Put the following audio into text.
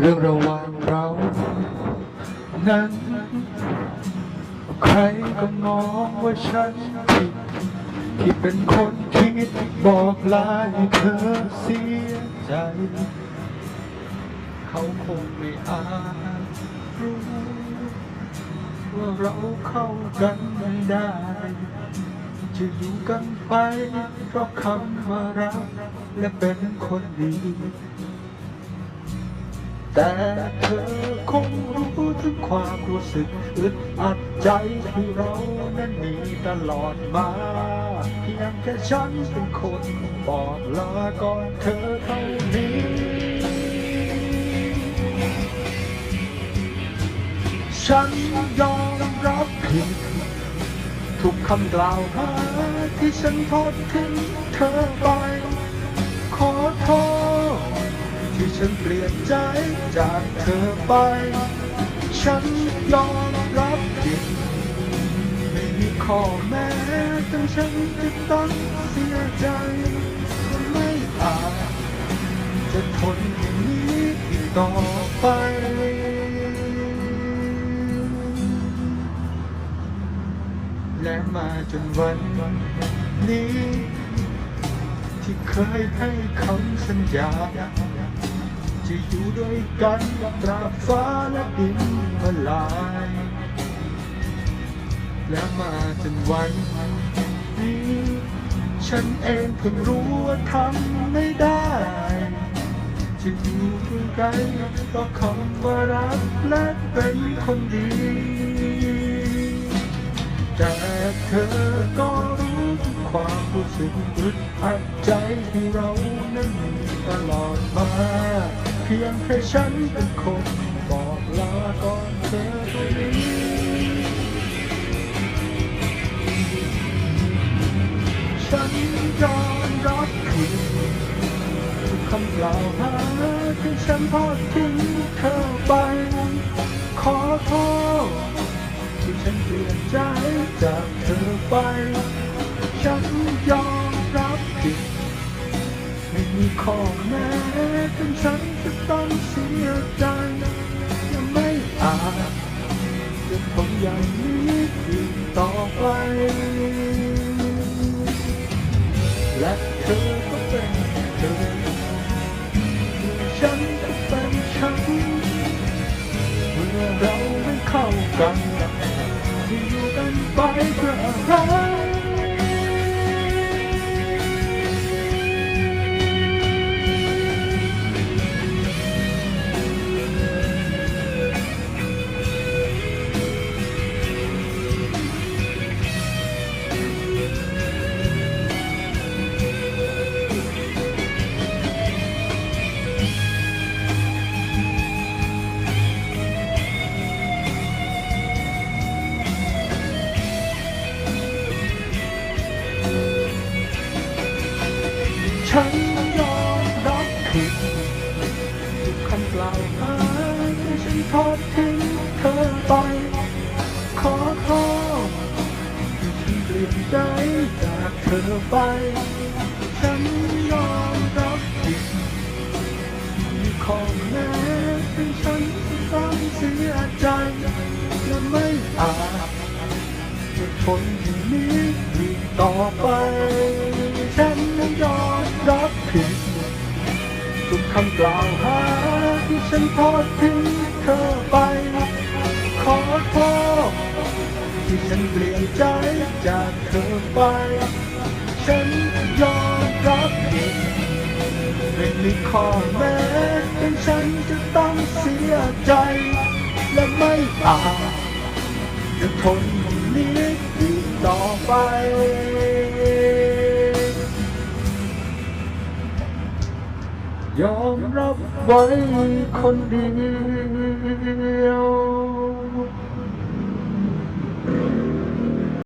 เรื่องระหว่างเรา นั้น ใครก็มองว่าฉันผิดที่เป็นคนคิดบอกลาให้เธอเสียใจ เขาคงไม่อาจรู้ว่าเราเข้ากันไม่ได้ จะอยู่กันไปเพราะคำว่ารักและเป็นคนดี แต่เธอคงรู้ถึงความรู้สึกอึดอัดใจที่เรานั้นมีตลอดมาเพียงแค่ฉันเป็นคนบอกลาก่อนเธอเท่านี้ฉันยอมรับผิดทุกคำกล่าวหาที่ฉันทอดทิ้งเธอไป ขอโทษ ที่ฉันเปลี่ยนใจจากเธอไป ฉันยอมรับผิดไม่มีข้อแม้ถึงฉันจะต้องเสียใจไม่อาจจะทนอย่างนี้อีกต่อไปและมาจนวันนี้ ที่เคยให้คำสัญญา จะอยู่ด้วยกันตราบฟ้าและดินมาลาย และมาจนวันนี้ฉันเองเพิ่งรู้ว่าทำไม่ได้จะอยู่ด้วยกันเพราะคำว่ารักและเป็นคนดี แต่เธอก็รู้ความรู้สึกอึดอัดใจที่เรานั้นมีตลอดมา เพียงแค่ฉันเป็นคนบอกลาก่อนเธอเท่านี้ฉันยอมรับผิดทุกคำกล่าวหาที่ฉันทอดทิ้งเธอไป ขอโทษที่ฉันเปลี่ยนใจจากเธอไป ฉันยอมรับผิดไม่มีข้อ อย่างนี้อีกต่อไป และเธอ ที่ฉันทอดทิ้งเธอไป ขอโทษที่เปลี่ยนใจจากเธอไป ฉันยอมรับผิดมีข้อแม้ที่ฉันต้องเสียใจและไม่อาจจะทนอย่างนี้อีกต่อไป ฉันนั้นยอมรับผิดทุกคำกล่าวหา ที่ฉันทอดทิ้งเธอไป ขอโทษที่ฉันเปลี่ยนใจจากเธอไป ฉันยอมรับผิดไม่มีข้อแม้ที่ฉันจะต้องเสียใจ และไม่อาจจะทนนี้อีกต่อไป ยอมรับไว้คนเดียว